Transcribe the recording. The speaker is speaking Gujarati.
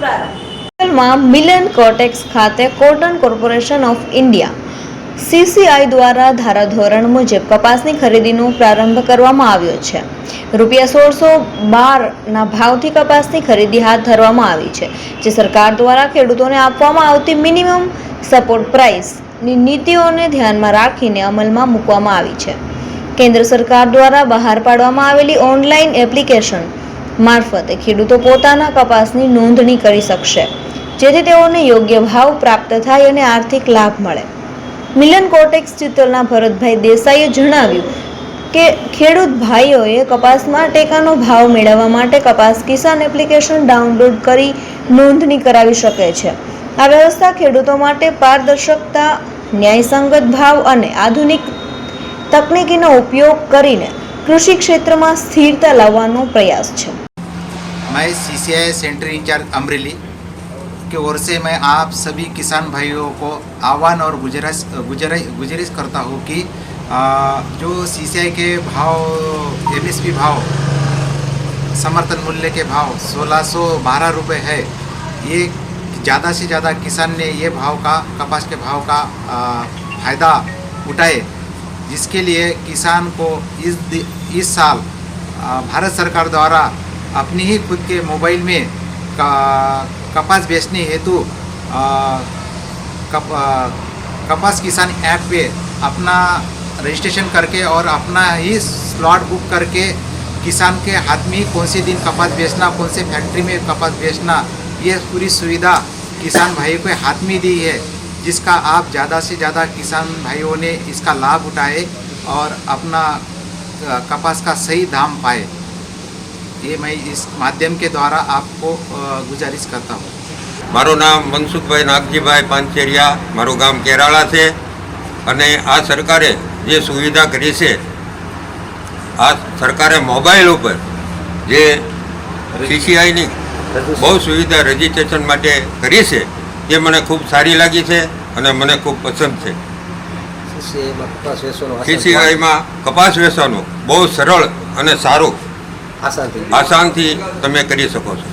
પ્રારંભ. મિલન કોટેક્સ ખાતે cotton corporation of India CCI દ્વારા ધારાધોરણ મુજબ કપાસની ખરીદીનો પ્રારંભ કરવામાં આવ્યો છે. રૂપિયા સોળસો બારના ભાવથી કપાસની ખરીદી હાથ ધરવામાં આવી છે, જે સરકાર દ્વારા ખેડૂતોને આપવામાં આવતી મિનિમમ સપોર્ટ પ્રાઇસની નીતિઓને ધ્યાનમાં રાખીને અમલમાં મૂકવામાં આવી છે. કેન્દ્ર સરકાર દ્વારા બહાર પાડવામાં આવેલી ઓનલાઈન એપ્લિકેશન મારફતે ખેડૂતો પોતાના કપાસની નોંધણી કરી શકશે, જેથી તેઓને યોગ્ય ભાવ પ્રાપ્ત થાય અને આર્થિક લાભ મળે. મિલન કોટેક્સ ચિત્તલના ભરતભાઈ દેસાઈએ જણાવ્યું કે, ખેડૂત ભાઈઓએ કપાસમાં ટેકાનો ભાવ મેળવવા માટે કપાસ કિસાન એપ્લિકેશન ડાઉનલોડ કરી નોંધણી કરાવી શકે છે. આ વ્યવસ્થા ખેડૂતો માટે પારદર્શકતા, ન્યાયસંગત ભાવ અને આધુનિક તકનીકીનો ઉપયોગ કરીને કૃષિ ક્ષેત્રમાં સ્થિરતા લાવવાનો પ્રયાસ છે मैं C C I centre incharge Amreli की ओर से मैं आप सभी किसान भाइयों को आह्वान और गुजारिश गुजारिश गुजारिश करता हूँ कि आ, जो सी सी आई के भाव एम एस पी भाव समर्थन मूल्य के भाव 1612 रुपए है ये ज़्यादा से ज़्यादा किसान ने ये भाव का कपास के भाव का आ, फायदा उठाए जिसके लिए किसान को इस इस साल भारत सरकार द्वारा अपनी ही खुद के मोबाइल में कपास बेचने हेतु कप, कपास किसान ऐप पे अपना रजिस्ट्रेशन करके और अपना ही स्लॉट बुक करके किसान के हाथ में कौन से दिन कपास बेचना कौन से फैक्ट्री में कपास बेचना ये पूरी सुविधा किसान भाई को हाथ में दी है। जिसका आप ज़्यादा से ज़्यादा किसान भाइयों ने इसका लाभ उठाए और अपना अ, कपास का सही दाम पाए ये मैं इस माध्यम के द्वारा आपको अ, गुजारिश करता हूँ મારું નામ મનસુખભાઈ નાગજીભાઈ પાંચેરિયા મારું ગામ કેરાળા છે અને આ સરકારે જે સુવિધા કરી છે આ સરકારે મોબાઈલ ઉપર જે સીસીઆઈની બહુ સુવિધા રજીસ્ટ્રેશન માટે કરી છે તે મને ખૂબ સારી લાગી છે અને મને ખૂબ પસંદ છે. સીસીઆઈમાં કપાસ વેચવાનો બહુ સરળ અને સારું આસાન આસાનથી તમે કરી શકો છો.